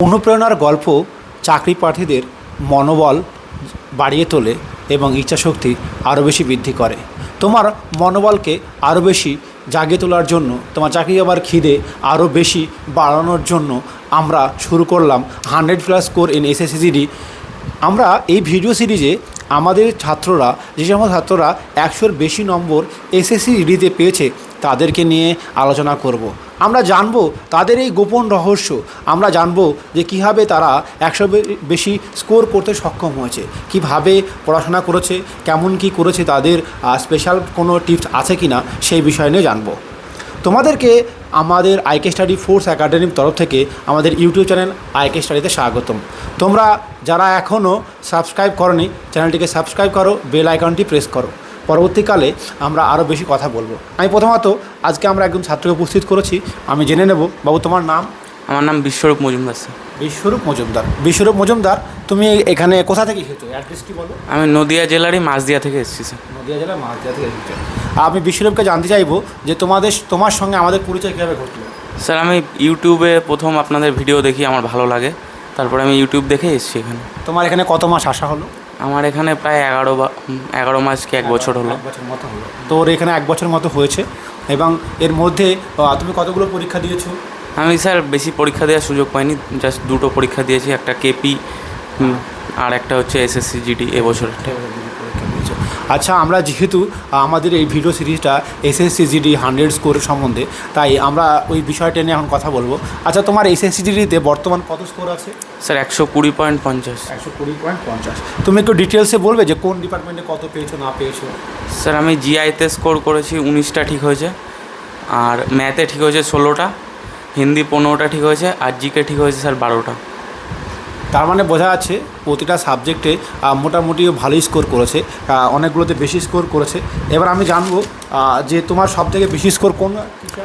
অনুপ্রেরণার গল্প চাকরি প্রার্থীদের মনোবল বাড়িয়ে তোলে এবং ইচ্ছাশক্তি আরও বেশি বৃদ্ধি করে। তোমার মনোবলকে আরও বেশি জাগিয়ে তোলার জন্য, তোমার চাকরি আবার খিদে আরও বেশি বাড়ানোর জন্য আমরা শুরু করলাম হান্ড্রেড প্লাস কোর ইন এসএসসিডি আমরা এই ভিডিও সিরিজে আমাদের ছাত্ররা, যে সমস্ত ছাত্ররা একশোর বেশি নম্বর এসএসসি ইডিতে পেয়েছে, তাদেরকে নিয়ে আলোচনা করব। আমরা জানব তাদের এই গোপন রহস্য। আমরা জানব যে কীভাবে তারা একশো বেশি স্কোর করতে সক্ষম হয়েছে। কীভাবে পড়াশোনা করেছে, কেমন কি করেছে তাদের স্পেশাল কোনো টিপস আছে কি না সেই বিষয় নিয়ে জানব। তোমাদেরকে আমাদের আইকে স্টাডি ফোর্স একাডেমির তরফ থেকে আমাদের ইউটিউব চ্যানেল আইকে স্টাডিতে স্বাগতম। তোমরা যারা এখনও সাবস্ক্রাইব করনি চ্যানেলটিকে সাবস্ক্রাইব করো বেল আইকনটি প্রেস করো। পরবর্তীকালে আমরা আরও বেশি কথা বলব। আমি প্রথমত আজকে আমরা একজন ছাত্রকে উপস্থিত করেছি। আমি জেনে নেব বাবু তোমার নাম? আমার নাম বিশ্বরূপ মজুমদার স্যার। বিশ্বরূপ মজুমদার। বিশ্বরূপ মজুমদার তুমি এখানে কোথা থেকে এসেছ? অ্যাড্রেস কি বলো? আমি নদিয়া জেলারই মাছদিয়া থেকে এসেছি স্যার। নদিয়া জেলার মাঝদিয়া থেকে এসেছ। আমি বিশ্বরূপকে জানতে চাইব যে তোমাদের তোমার সঙ্গে আমাদের পরিচয় কীভাবে ঘটলো? স্যার আমি ইউটিউবে প্রথম আপনাদের ভিডিও দেখি আমার ভালো লাগে। তারপরে আমি ইউটিউব দেখে এসেছি এখানে। তোমার এখানে কত মাস আসা হলো? আমার এখানে প্রায় এগারো বা এগারো মাস কি এক বছর হলো। বছর মতো হলো। তোর এখানে এক বছর মতো হয়েছে এবং এর মধ্যে তুমি কতগুলো পরীক্ষা দিয়েছ? আমি স্যার বেশি পরীক্ষা দেওয়ার সুযোগ পাইনি জাস্ট দুটো পরীক্ষা দিয়েছি একটা কেপি আর একটা হচ্ছে এসএসসি জিডি দিয়েছ। আচ্ছা আমরা যেহেতু আমাদের এই ভিডিও সিরিজটা এসএসসি জিডি হান্ড্রেড স্কোরের সম্বন্ধে তাই আমরা ওই বিষয়টা নিয়ে এখন কথা বলব। আচ্ছা তোমার এসএসসি জিডিতে বর্তমান কত স্কোর আছে? স্যার একশো কুড়ি পয়েন্ট পঞ্চাশ। একশো কুড়ি পয়েন্ট পঞ্চাশ। তুমি একটু ডিটেলসে বলবে যে কোন ডিপার্টমেন্টে কত পেয়েছ না পেয়েছ? স্যার আমি জিআইতে স্কোর করেছি উনিশটা ঠিক হয়েছে আর ম্যাথে ঠিক হয়েছে ষোলোটা হিন্দি পনেরোটা ঠিক হয়েছে আর জিকে ঠিক হয়েছে স্যার বারোটা। তার মানে বোঝা যাচ্ছে প্রতিটা সাবজেক্টে মোটামুটি ভালোই স্কোর করেছে অনেকগুলোতে বেশি স্কোর করেছে। এবার আমি জানব যে তোমার সব থেকে বেশি স্কোর কোন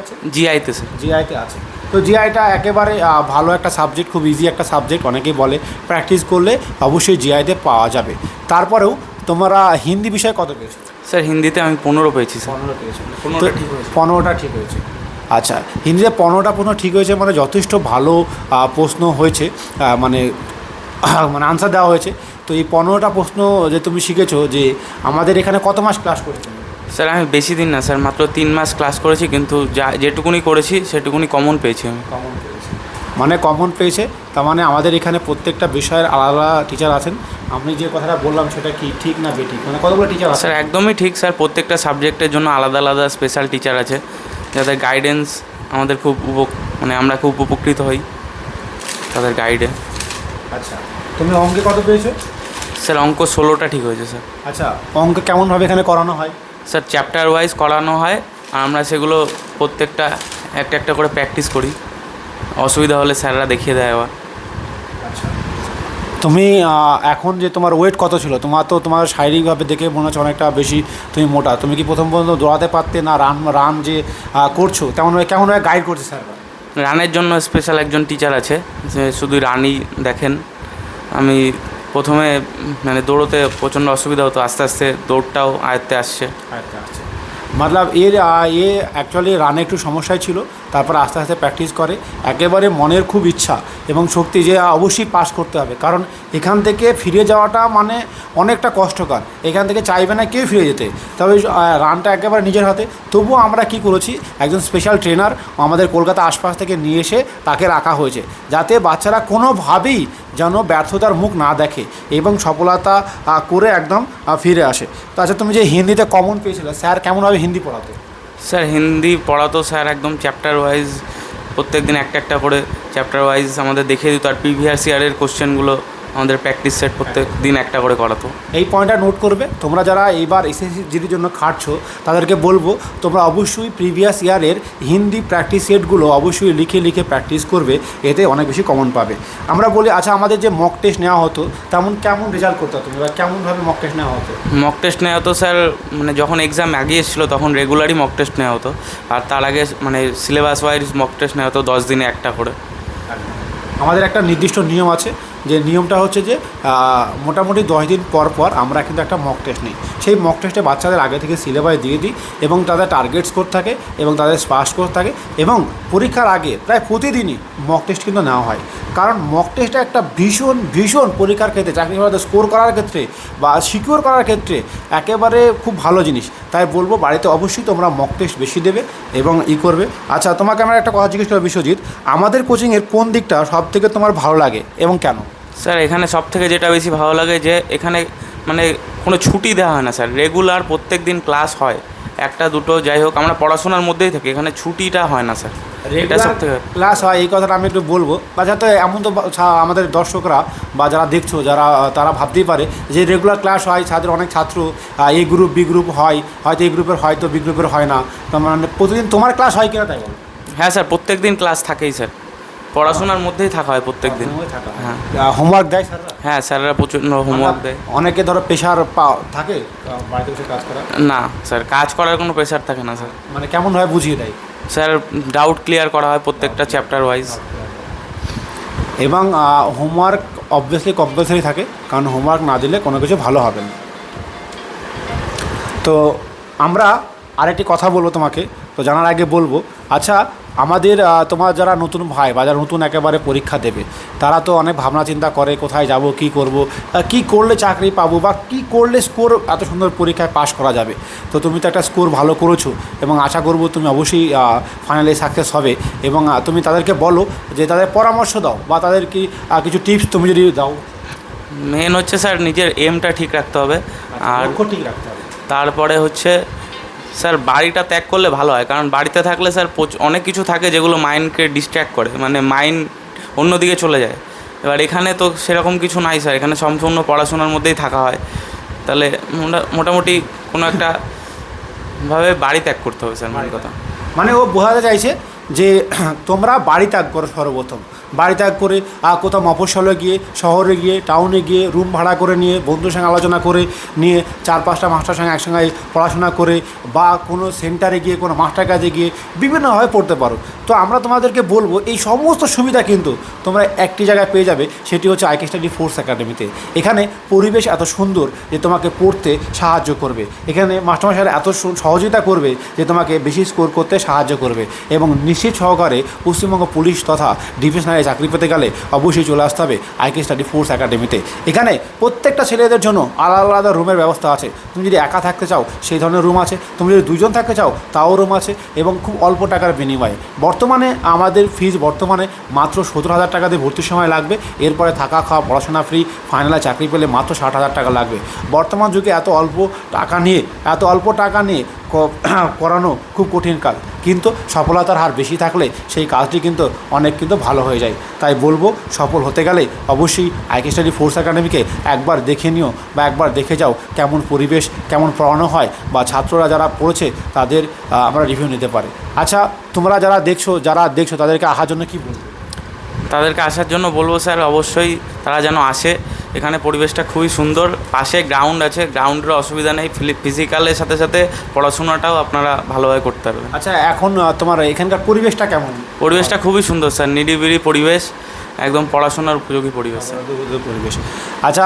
আছে? জিআইতে স্যার জিআইতে আছে। তো জিআইটা একেবারে ভালো একটা সাবজেক্ট খুব ইজি একটা সাবজেক্ট অনেকেই বলে প্র্যাকটিস করলে অবশ্যই জিআইতে পাওয়া যাবে। তারপরেও তোমরা হিন্দি বিষয়ে কত পেয়েছ? স্যার হিন্দিতে আমি পনেরো পেয়েছি পনেরো পেয়েছ। পনেরোটা ঠিক হয়েছে। পনেরোটা ঠিক হয়েছে। আচ্ছা হিন্দিতে পনেরোটা প্রশ্ন ঠিক হয়েছে মানে যথেষ্ট ভালো প্রশ্ন হয়েছে মানে মানে আনসার দেওয়া হয়েছে। তো এই পনেরোটা প্রশ্ন যে তুমি শিখেছো যে আমাদের এখানে কত মাস ক্লাস করেছ স্যার আমি বেশি দিন না স্যার মাত্র তিন মাস ক্লাস করেছি কিন্তু যা যেটুকুনি করেছি সেটুকুনি কমন পেয়েছি আমি। কমন পেয়েছে। মানে কমন পেয়েছে তার মানে আমাদের এখানে প্রত্যেকটা বিষয়ের আলাদা টিচার আছেন। আমি যে কথাটা বললাম সেটা কি ঠিক না বেঠিক? মানে কতগুলো টিচার আছে? স্যার একদমই ঠিক স্যার প্রত্যেকটা সাবজেক্টের জন্য আলাদা আলাদা স্পেশাল টিচার আছে যাদের গাইডেন্স আমাদের খুব উপ মানে আমরা খুব উপকৃত হই তাদের গাইডে আচ্ছা। তুমি অঙ্কে কত পেয়েছ? স্যার অঙ্ক ষোলোটা ঠিক হয়েছে স্যার। আচ্ছা অঙ্ক কেমনভাবে এখানে করানো হয়? স্যার চ্যাপ্টার ওয়াইজ করানো হয় আর আমরা সেগুলো প্রত্যেকটা একটা একটা করে প্র্যাকটিস করি। অসুবিধা হলে স্যাররা দেখিয়ে দেয় আবার। আচ্ছা। তুমি এখন যে তোমার ওয়েট কত ছিল? তোমার তো তোমার শারীরিকভাবে দেখে মনে হচ্ছে অনেকটা বেশি তুমি মোটা। তুমি কি প্রথম পর্যন্ত দৌড়াতে পারতে না রান রান যে করছ? তেমনভাবে কেমনভাবে গাইড করছে স্যার রানের জন্য স্পেশাল একজন টিচার আছে যে শুধু রানই দেখেন। আমি প্রথমে মানে দৌড়োতে প্রচণ্ড অসুবিধা হতো, আস্তে আস্তে দৌড়টাও আয়ত্তে আসছে। আচ্ছা আচ্ছা মতলব এর এ অ্যাকচুয়ালি রানে একটু সমস্যায় ছিল, তারপর আস্তে আস্তে প্র্যাকটিস করে। একেবারে মনের খুব ইচ্ছা এবং শক্তি যে অবশ্যই পাস করতে হবে। কারণ এখান থেকে ফিরে যাওয়াটা মানে অনেকটা কষ্টকর। এখান থেকে চাইবে না কেউ ফিরে যেতে। তবে রানটা একেবারে নিজের হাতে। তবুও আমরা কি করেছি, একজন স্পেশাল ট্রেনার আমাদের কলকাতা আশপাশ থেকে নিয়ে এসে তাকে রাখা হয়েছে। যাতে বাচ্চারা কোনোভাবেই যেন ব্যর্থতার মুখ না দেখে এবং সফলতা করে একদম ফিরে আসে। তো আচ্ছা তুমি যে হিন্দিতে কমন পেয়েছিলে, স্যার কেমনভাবে হিন্দি পড়াতো? স্যার, হিন্দি পড়াতো স্যার একদম চ্যাপ্টার ওয়াইজ প্রত্যেক দিন একটা একটা করে চ্যাপ্টার ওয়াইজ আমাদের দেখিয়ে দিত। আর প্রিভিয়াস ইয়ারের কোশ্চেনগুলো আমাদের প্র্যাকটিস সেট প্রত্যেক দিন একটা করে করাতো। এই পয়েন্টটা নোট করবে। তোমরা যারা এইবার এসএসসি জিডির জন্য খাটছো তাদেরকে বলব তোমরা অবশ্যই প্রিভিয়াস ইয়ারের হিন্দি প্র্যাকটিস সেটগুলো অবশ্যই লিখে লিখে প্র্যাকটিস করবে এতে অনেক বেশি কমন পাবে। আমরা বলি আচ্ছা আমাদের যে মক টেস্ট নেওয়া হতো তেমন কেমন রেজাল্ট করতে তুমি বা কেমনভাবে মক টেস্ট নেওয়া হতো? মক টেস্ট নেওয়া হতো স্যার মানে যখন এক্সাম আগে এসেছিল তখন রেগুলারই মক টেস্ট নেওয়া হতো। আর তার আগে মানে সিলেবাস ওয়াইজ মক টেস্ট নেওয়া হতো দশ দিনে একটা করে। আমাদের একটা নির্দিষ্ট নিয়ম আছে যে নিয়মটা হচ্ছে যে মোটামুটি দশ দিন পর পর আমরা কিন্তু একটা মক টেস্ট নিই। সেই মক টেস্টে বাচ্চাদের আগে থেকে সিলেবাস দিয়ে দিই এবং তাদের টার্গেট স্কোর থাকে এবং তাদের স্পাস স্কোর থাকে এবং পরীক্ষার আগে প্রায় প্রতিদিনই মক টেস্ট কিন্তু নেওয়া হয়। কারণ মক টেস্টটা একটা ভীষণ ভীষণ পরীক্ষার ক্ষেত্রে, চাকরি স্কোর করার ক্ষেত্রে বা সিকিউর করার ক্ষেত্রে একেবারে খুব ভালো জিনিস। তাই বলব বাড়িতে অবশ্যই তোমরা মক টেস্ট বেশি দেবে এবং ই করবে। আচ্ছা তোমাকে আমার একটা কথা জিজ্ঞেস করব বিশ্বজিৎ। আমাদের কোচিংয়ের কোন দিকটা সব থেকে তোমার ভালো লাগে এবং কেন? স্যার এখানে সব থেকে যেটা বেশি ভালো লাগে যে এখানে মানে কোনো ছুটি দেওয়া হয় না স্যার। রেগুলার প্রত্যেক দিন ক্লাস হয় একটা দুটো যাই হোক আমরা পড়াশোনার মধ্যেই থাকি এখানে ছুটিটা হয় না স্যার। এটা সব থেকে ক্লাস হয় এই কথাটা আমি একটু বলব। বা যাতে এমন তো আমাদের দর্শকরা বা যারা দেখছ যারা তারা ভাবতেই পারে যে রেগুলার ক্লাস হয় ছাত্র অনেক ছাত্র এই গ্রুপ বি গ্রুপ হয় হয়তো এই গ্রুপের হয়তো বি গ্রুপের হয় না। তো মানে প্রতিদিন তোমার ক্লাস হয় কিনা তাই বলো? হ্যাঁ স্যার প্রত্যেক দিন ক্লাস থাকেই স্যার। পড়াশোনার মধ্যেই থাকা হয় প্রত্যেক দিন হ্যাঁ। হোমওয়ার্ক দেয় স্যাররা হ্যাঁ স্যাররা প্রচণ্ড হোমওয়ার্ক দেয়। অনেকে ধরো প্রেশার থাকে? বাড়িতে বসে কাজ করা না স্যার কাজ করার কোনো প্রেশার থাকে না স্যার মানে কেমনভাবে বুঝিয়ে দেয়? স্যার ডাউট ক্লিয়ার করা হয় প্রত্যেকটা চ্যাপ্টার ওয়াইজ এবং হোমওয়ার্ক অবভিয়াসলি কম্পালসারি থাকে কারণ হোমওয়ার্ক না দিলে কোনো কিছু ভালো হবে না। তো আমরা আরেকটি কথা বলব তোমাকে তো জানার আগে বলব আচ্ছা আমাদের তোমার যারা নতুন ভাই বা যারা নতুন একেবারে পরীক্ষা দেবে তারা তো অনেক ভাবনা চিন্তা করে কোথায় যাব কি করব কি করলে চাকরি পাবো বা কি করলে স্কোর এত সুন্দর পরীক্ষায় পাশ করা যাবে। তো তুমি তো একটা স্কোর ভালো করেছ এবং আশা করব তুমি অবশ্যই ফাইনালি সাকসেস হবে এবং তুমি তাদেরকে বলো যে তাদের পরামর্শ দাও বা তাদের কি কিছু টিপস তুমি যদি দাও। মেন হচ্ছে স্যার নিজের এমটা ঠিক রাখতে হবে। আর ঠিক রাখতে হবে। তারপরে হচ্ছে স্যার বাড়িটা ত্যাগ করলে ভালো হয় কারণ বাড়িতে থাকলে স্যার অনেক কিছু থাকে যেগুলো মাইন্ডকে ডিস্ট্র্যাক্ট করে মানে মাইন্ড অন্যদিকে চলে যায়। এবার এখানে তো সেরকম কিছু নাই স্যার এখানে সম্পূর্ণ পড়াশোনার মধ্যেই থাকা হয়। তাহলে মোটা- মোটামুটি কোনো একটা ভাবে বাড়ি ত্যাগ করতে হবে স্যার মেন কথা। মানে ও বোঝাতে চাইছে যে তোমরা বাড়ি ত্যাগ করো সর্বপ্রথম। বাড়ি ত্যাগ করে আর কোথাও মফস্বলে গিয়ে, শহরে গিয়ে টাউনে গিয়ে রুম ভাড়া করে নিয়ে, বন্ধুর সঙ্গে আলোচনা করে নিয়ে, চার পাঁচটা মাস্টার সঙ্গে একসঙ্গে পড়াশোনা করে বা কোনো সেন্টারে গিয়ে, কোনো মাস্টার কাজে গিয়ে বিভিন্নভাবে পড়তে পারো। তো আমরা তোমাদেরকে বলব, এই সমস্ত সুবিধা কিন্তু তোমরা একটি জায়গায় পেয়ে যাবে, সেটি হচ্ছে আইকে স্টাডি ফোর্স একাডেমিতে এখানে পরিবেশ এত সুন্দর যে তোমাকে পড়তে সাহায্য করবে। এখানে মাস্টারমশাইরা এত সহযোগিতা করবে যে তোমাকে বেশি স্কোর করতে সাহায্য করবে। এবং নিশ্চিত সহকারে পশ্চিমবঙ্গ পুলিশ তথা ডিফেন্স লাইনে চাকরি পেতে গেলে অবশ্যই চলে আসতে হবে আইকে স্টাডি ফোর্স একাডেমিতে। এখানে প্রত্যেকটা ছেলেদের জন্য আলাদা আলাদা রুমের ব্যবস্থা আছে। তুমি যদি একা থাকতে চাও, সেই ধরনের রুম আছে। তুমি যদি দুজন থাকতে চাও, তাও রুম আছে এবং খুব অল্প টাকার বিনিময়ে। বর্তমানে আমাদের ফিজ বর্তমানে মাত্র সতেরো হাজার টাকা দিয়ে ভর্তির সময় লাগবে। এরপরে থাকা খাওয়া, পড়াশোনা ফ্রি ফাইনালে চাকরি পেলে মাত্র ষাট হাজার টাকা লাগবে। বর্তমান যুগে এত অল্প টাকা নিয়ে, এত অল্প টাকা নিয়ে করানো খুব কঠিন কাজ। কিন্তু সফলতার হার বেশি থাকলে সেই কাজটি কিন্তু অনেক কিন্তু ভালো হয়ে যায়। তাই বলব, সফল হতে গেলে অবশ্যই আইকে স্টাডি ফোর্স একাডেমিকে একবার দেখে নিও বা একবার দেখে যাও কেমন পরিবেশ, কেমন পড়ানো হয় বা ছাত্ররা যারা পড়েছে তাদের আমরা রিভিউ নিতে পারি। আচ্ছা তোমরা যারা দেখছ যারা দেখছ তাদেরকে আহার জন্য কী বলব? তাদেরকে আসার জন্য বলব স্যার অবশ্যই তারা যেন আসে। এখানে পরিবেশটা খুবই সুন্দর। পাশে গ্রাউন্ড আছে গ্রাউন্ডের অসুবিধা নেই। ফিজিক্যালের সাথে সাথে পড়াশোনাটাও আপনারা ভালোভাবে করতে পারবেন। আচ্ছা এখন তোমার এখানকার পরিবেশটা কেমন? পরিবেশটা খুবই সুন্দর স্যার নিরিবিলি পরিবেশ একদম পড়াশোনার উপযোগী পরিবেশ। পরিবেশ। আচ্ছা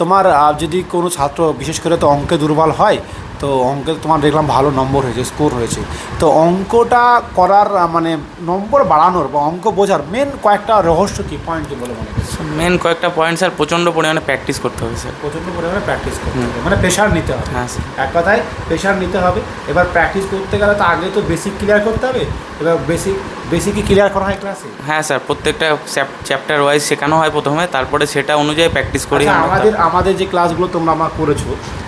তোমার যদি কোনো ছাত্র বিশেষ করে তো অঙ্কে দুর্বল হয় তো অঙ্কে তোমার দেখলাম ভালো নম্বর হয়েছে স্কোর হয়েছে। তো অঙ্কটা করার মানে নম্বর বাড়ানোর বা অঙ্ক বোঝার মেন কয়েকটা রহস্য কী? পয়েন্ট কী বলে মনে মেন কয়েকটা পয়েন্ট স্যার প্রচণ্ড পরিমাণে প্র্যাকটিস করতে হবে স্যার প্রচণ্ড পরিমাণে প্র্যাকটিস করতে হবে মানে প্রেশার নিতে হবে। হ্যাঁ স্যার এক কথায় প্রেশার নিতে হবে। এবার প্র্যাকটিস করতে গেলে তো আগে তো বেসিক ক্লিয়ার করতে হবে। এবার বেসিক বেসিকই ক্লিয়ার করা হয় ক্লাসে হ্যাঁ স্যার প্রত্যেকটা চ্যাপ্টার ওয়াইজ শেখানো হয় প্রথমে তারপরে সেটা অনুযায়ী প্র্যাকটিস করি আচ্ছা, আমাদের আমাদের যে ক্লাসগুলো তোমরা আমার করেছ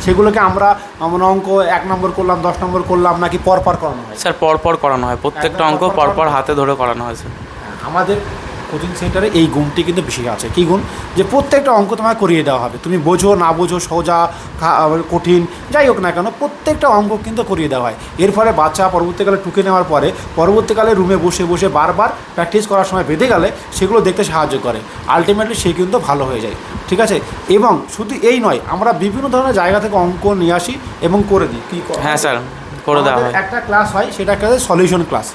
সেগুলোকে আমরা মানে অঙ্ক এক নম্বর করলাম দশ নম্বর করলাম নাকি পর পর করানো হয়? স্যার পর পর করানো হয়। প্রত্যেকটা অঙ্ক পরপর হাতে ধরে করানো হয় স্যার আমাদের কোচিং সেন্টারে এই গুণটি কিন্তু বেশি আছে। কী গুণ? যে প্রত্যেকটা অঙ্ক তোমায় করিয়ে দেওয়া হবে। তুমি বোঝো না বোঝো সোজা কঠিন যাই হোক না কেন প্রত্যেকটা অঙ্ক কিন্তু করিয়ে দেওয়া হয়। এর ফলে বাচ্চা পরবর্তীকালে টুকে নেওয়ার পরে পরবর্তীকালে রুমে বসে বসে বারবার প্র্যাকটিস করার সময় বেঁধে গেলে সেগুলো দেখতে সাহায্য করে। আলটিমেটলি সে কিন্তু ভালো হয়ে যায়। ঠিক আছে? এবং শুধু এই নয় আমরা বিভিন্ন ধরনের জায়গা থেকে অঙ্ক নিয়ে আসি এবং করে দিই। কী করা হ্যাঁ স্যার করে দেওয়া একটা ক্লাস হয় সেটা একটা সলিউশন ক্লাস।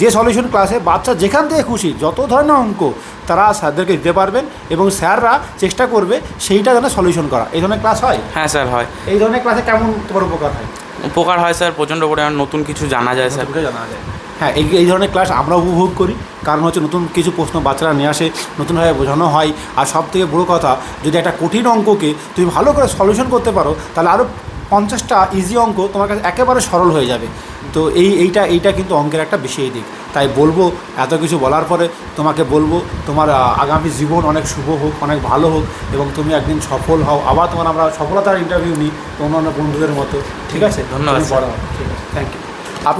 যে সলিউশন ক্লাসে বাচ্চা যেখান থেকে খুশি যত ধরনের অঙ্ক তারা স্যারদেরকে দিতে পারবেন এবং স্যাররা চেষ্টা করবে সেইটা যেন সলিউশন করা। এই ধরনের ক্লাস হয়? হ্যাঁ স্যার হয়। এই ধরনের ক্লাসে কেমন তোমার উপকার হয়? উপকার হয় স্যার প্রচণ্ড পরিমাণ নতুন কিছু জানা যায় স্যার। জানা যায়। হ্যাঁ এই এই ধরনের ক্লাস আমরা উপভোগ করি। কারণ হচ্ছে নতুন কিছু প্রশ্ন বাচ্চারা নিয়ে আসে নতুনভাবে বোঝানো হয়। আর সব থেকে বড়ো কথা যদি একটা কঠিন অঙ্ককে তুমি ভালো করে সলিউশন করতে পারো তাহলে আরও পঞ্চাশটা ইজি অঙ্ক তোমার কাছে একেবারে সরল হয়ে যাবে। তো এই এইটা এইটা কিন্তু অঙ্কের একটা বিশেষ দিক। তাই বলব এত কিছু বলার পরে তোমাকে বলব তোমার আগামী জীবন অনেক শুভ হোক অনেক ভালো হোক এবং তুমি একদিন সফল হও। আবার তোমার আমরা সফলতার ইন্টারভিউ নিই অন্যান্য বন্ধুদের মতো। ঠিক আছে? ধন্যবাদ, বড় ঠিক আছে। Thank you